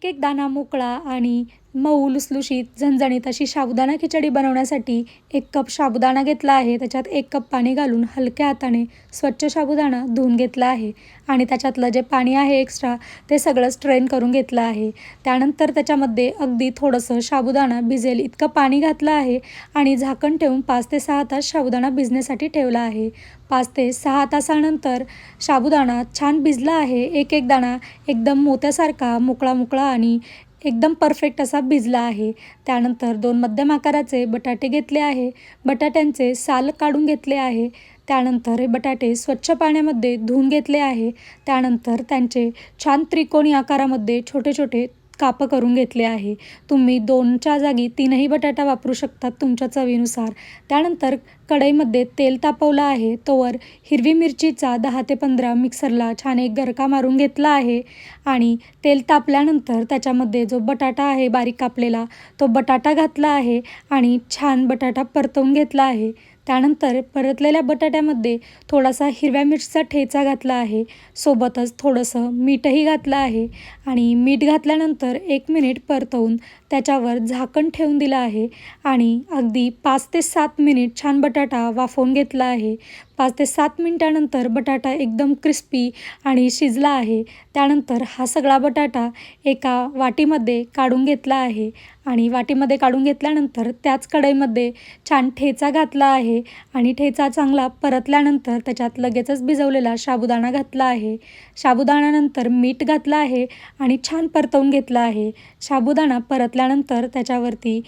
एक एक दाणा मोकळा आणि मऊ लुसलुशीत झणझणीत अशी साबुदाणा खिचडी बनवण्यासाठी एक कप साबुदाणा घेतला आहे. त्याच्यात एक कप पाणी घालून हलक्या हाताने स्वच्छ साबुदाणा धुवून घेतला आहे. आणि त्याच्यातलं जे पाणी आहे एक्स्ट्रा ते सगळं स्ट्रेन करून घेतलं आहे. त्यानंतर त्याच्यामध्ये अगदी थोडंसं साबुदाणा भिजेल इतकं पाणी घातलं आहे आणि झाकण ठेवून पाच ते सहा तास साबुदाणा भिजण्यासाठी ठेवला आहे. पाच ते सहा तासानंतर साबुदाणा छान भिजला आहे. एक एक दाणा एकदम मोत्यासारखा मोकळा मोकळा आणि एकदम परफेक्ट असा भिजला आहे. त्यानंतर दोन मध्यम आकाराचे बटाटे घेतले आहे. बटाट्यांचे साल काढून घेतले आहे. त्यानंतर हे बटाटे स्वच्छ पाण्यामध्ये धुवून घेतले आहे. त्यानंतर त्यांचे छान त्रिकोणी आकारामध्ये छोटे छोटे कापं करून घेतले आहे. तुम्ही दोनच्या जागी तीनही बटाटा वापरू शकतात तुमच्या चवीनुसार. त्यानंतर कढईमध्ये तेल तापवलं आहे. तोवर हिरवी मिरचीचा दहा ते पंधरा मिक्सरला छान एक गरका मारून घेतला आहे आणि तेल तापल्यानंतर त्याच्यामध्ये जो बटाटा आहे बारीक कापलेला तो बटाटा घातला आहे आणि छान बटाटा परतवून घेतला आहे. त्यानंतर परतलेल्या बटाट्यामध्ये थोडासा हिरव्या मिरचीचा ठेचा घातला आहे. सोबतच थोडंसं मीठही घातलं आहे आणि मीठ घातल्यानंतर एक मिनिट परतवून त्याच्यावर झाकण ठेवून दिलं आहे आणि अगदी पाच ते सात मिनिट छान बटाटा वाफवून घेतला आहे. पाच ते सात मिनटानंतर बटाटा एकदम क्रिस्पी आणि शिजला आहे. त्यानंतर हा सगळा बटाटा एका वाटीमध्ये काढून घेतला आहे आणि वाटीमध्ये काढून घेतल्यानंतर त्याच कढईमध्ये छान ठेचा घातला आहे आणि ठेचा चांगला परतल्यानंतर त्याच्यात लगेचच भिजवलेला साबुदाणा घातला आहे. साबुदाण्यानंतर मीठ घातलं आहे आणि छान परतवून घेतला आहे. साबुदाणा परतल्यानंतर त्याच्यावरती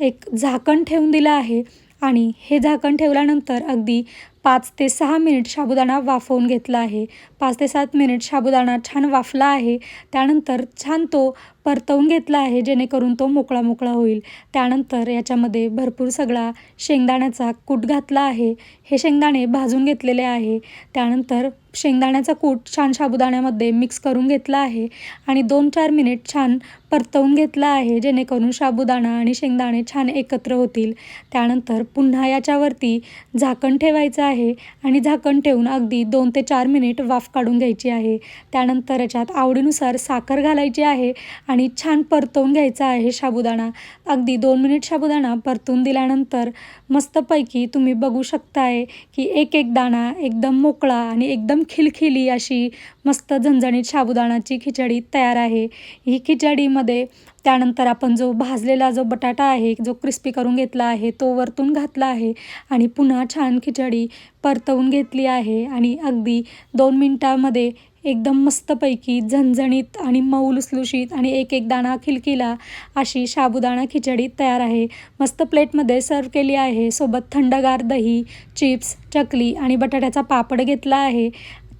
एक झाकण ठेवून दिलं आहे आणि हे झाकण ठेवल्यानंतर अगदी पाच ते सहा मिनिट साबुदाणा वाफवून घेतला आहे. पाच ते सात मिनिट साबुदाणा छान वाफला आहे. त्यानंतर छान तो परतवून घेतला आहे जेणेकरून तो मोकळा मोकळा होईल. त्यानंतर याच्यामध्ये भरपूर सगळा शेंगदाण्याचा कूट घातला आहे. हे शेंगदाणे भाजून घेतलेले आहे. त्यानंतर शेंगदाण्याचा कूट छान साबुदाण्यामध्ये मिक्स करून घेतला आहे आणि दोन चार मिनिट छान परतवून घेतला आहे जेणेकरून साबुदाणा आणि शेंगदाणे छान एकत्र होतील. त्यानंतर पुन्हा याच्यावरती झाकण ठेवायचं आहे. आहे आणि झाकण ठेवून अगदी दोन ते चार मिनिट वाफ काढून घ्यायची आहे. त्यानंतर याच्यात आवडीनुसार साखर घालायची आहे आणि छान परतवून घ्यायचा आहे साबुदाणा अगदी दोन मिनिट साबुदाणा परतून दिल्यानंतर मस्तपैकी तुम्ही बघू शकताय की एक एक दाणा एकदम मोकळा आणि एकदम खिलखिली अशी मस्त झणझणीत साबुदाणाची खिचडी तयार आहे. ही खिचडीमध्ये त्यानंतर आपण जो भाजलेला जो बटाटा आहे जो क्रिस्पी करून घेतला आहे तो वरतून घातला आहे आणि पुन्हा छान खिचडी परतवून घेतली आहे आणि अगदी दोन मिनटामध्ये एकदम मस्तपैकी झणझणीत आणि मऊ लुसलुशीत आणि एक एक दाणा खिलखिला अशी साबुदाणा खिचडी तयार आहे. मस्त प्लेटमध्ये सर्व केली आहे. सोबत थंडगार दही चिप्स चकली आणि बटाट्याचा पापड घेतला आहे.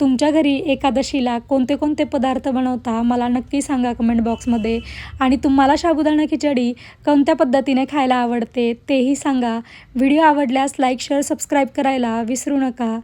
तुमच्या घरी एकादशीला कोणते कोणते पदार्थ बनवता मला नक्की सांगा कमेंट बॉक्समध्ये आणि तुम्हाला साबुदाणा खिचडी कोणत्या पद्धतीने खायला आवडते तेही सांगा. व्हिडिओ आवडल्यास लाईक शेअर सबस्क्राईब करायला विसरू नका.